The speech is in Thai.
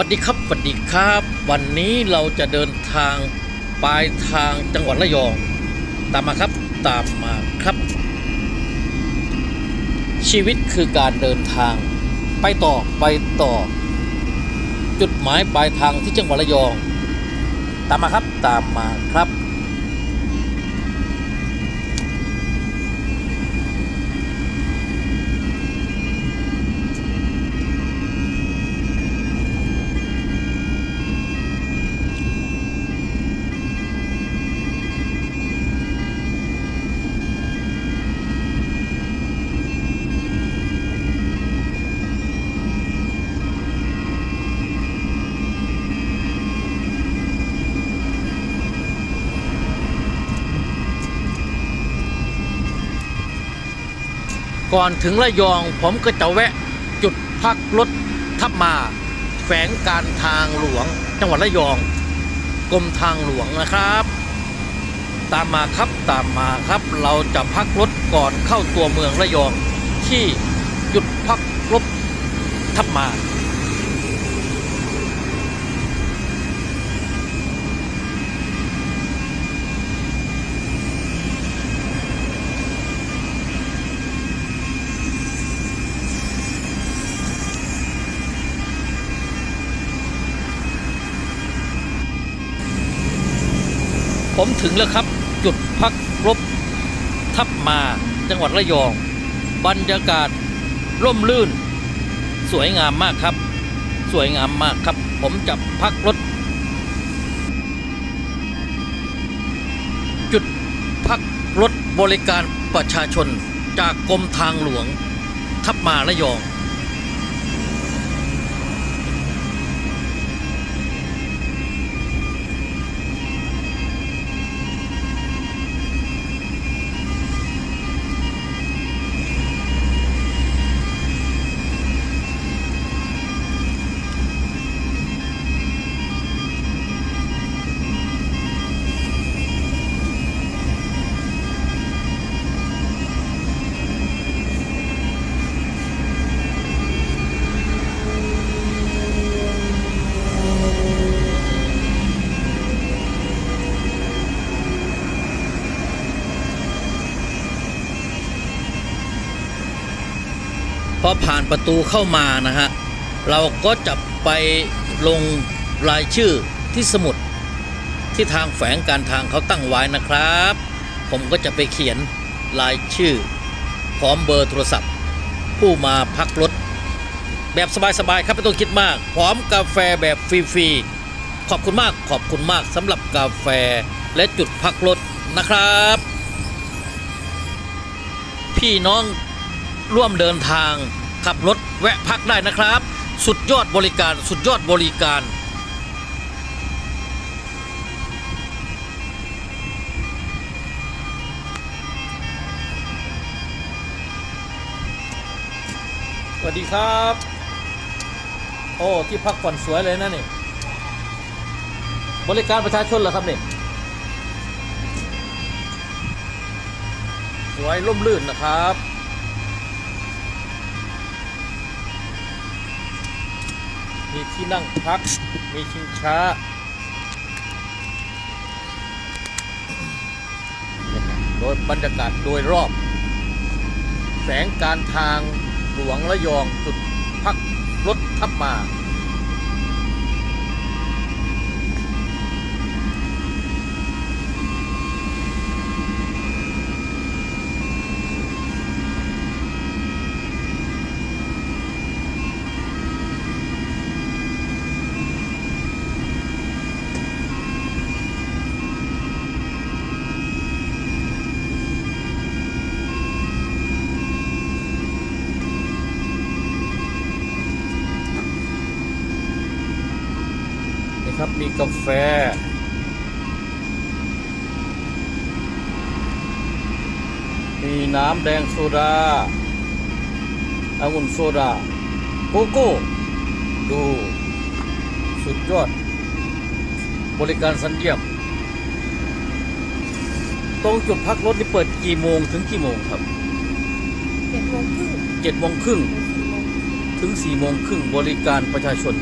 วัสดีครับสวัสดีครับ วันนี้เราจะเดินทางปลายทางจังหวัดระยอง ตามมาครับตามมาครับ ชีวิตคือการเดินทาง ไปต่อไปต่อ จุดหมายปลายทางที่จังหวัดระยอง ตามมาครับตามมาครับ ก่อนถึงระยองผมก็จะแวะจุดพักรถทับมา แฝงการทางหลวง จังหวัดระยองกรมทางหลวงนะครับ ตามมาครับตามมาครับ เราจะพักรถก่อนเข้าตัวเมืองระยอง ที่จุดพักรถทับมา ผมถึงแล้วครับ จุดพักรบ ทับมาจังหวัดระยอง บรรยากาศร่มรื่น สวยงามมากครับ สวยงามมากครับ ผมจะพักรถ จุดพักรถบริการประชาชนจากกรมทางหลวง ทับมาระยอง พอผ่านประตูเข้ามานะฮะเราก็จะไปลงรายชื่อที่สมุดที่ทางแฝงการทางเขาตั้งไว้นะครับ ผมก็จะไปเขียนรายชื่อ พร้อมเบอร์โทรศัพท์ ผู้มาพักรถ แบบสบายๆครับไม่ต้องคิดมาก พร้อมกาแฟแบบฟรีๆขอบคุณมากขอบคุณมากสำหรับกาแฟและจุดพักรถนะครับ พี่น้อง ร่วมเดินทาง ขับรถแวะพักได้นะครับ สุดยอดบริการสุดยอดบริการสวัสดีครับ โอ้ที่พักผ่อนสวยเลยนะนี่บริการประชาชนเหรอครับเนี่ยสวยร่มรื่นนะครับ มีที่นั่งพัก มีชิงช้าโดยบรรยากาศโดยรอบ แสงการทางหลวงระยองจุดพักรถทับมา ครับมีกาแฟ มีน้ำแดงโซดาองุ่นโซดา โกโก้ ดูสุดยอด บริการสันเยี่ยม ตรงจุดพักรถนี่เปิดกี่โมงถึงกี่โมงครับเจ็ดโมงครึ่งเจ็ดโมงครึ่งถึงสี่โมงถึงสี่โมงครึ่งบริการประชาชน